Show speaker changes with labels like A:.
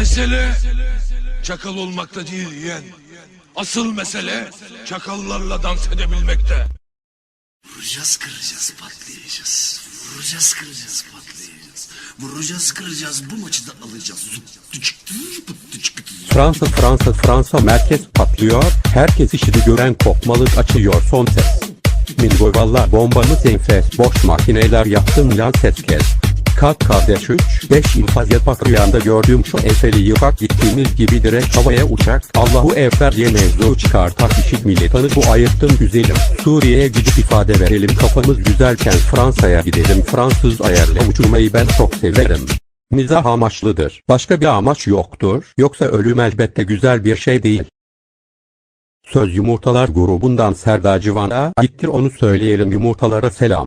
A: Mesele çakal olmakta değil yeğen. Asıl mesele çakallarla dans edebilmekte.
B: Vuracağız kıracağız patlayacağız. Vuracağız kıracağız patlayacağız. Vuracağız kıracağız bu maçı da alacağız.
C: Fransa Fransa Fransa merkez patlıyor. Herkes işini gören kokmalık açıyor son ses. Mingo valla bombamız enfes boş makineler yaptım lan ses kes. Kalk kardeş 3 5 infaz yapak rüyanda gördüğüm şu efeli yıkak gittiğimiz gibi direkt havaya uçak. Allahu Ekber diye mevzu çıkartak işit militanı bu ayıktım güzelim. Suriye'ye gidip ifade verelim kafamız güzelken Fransa'ya gidelim. Fransız ayarla uçurmayı ben çok severim. Mizah amaçlıdır. Başka bir amaç yoktur. Yoksa ölüm elbette güzel bir şey değil. Söz Yumurtalar grubundan Serdar Civan'a gittir onu söyleyelim yumurtalara selam.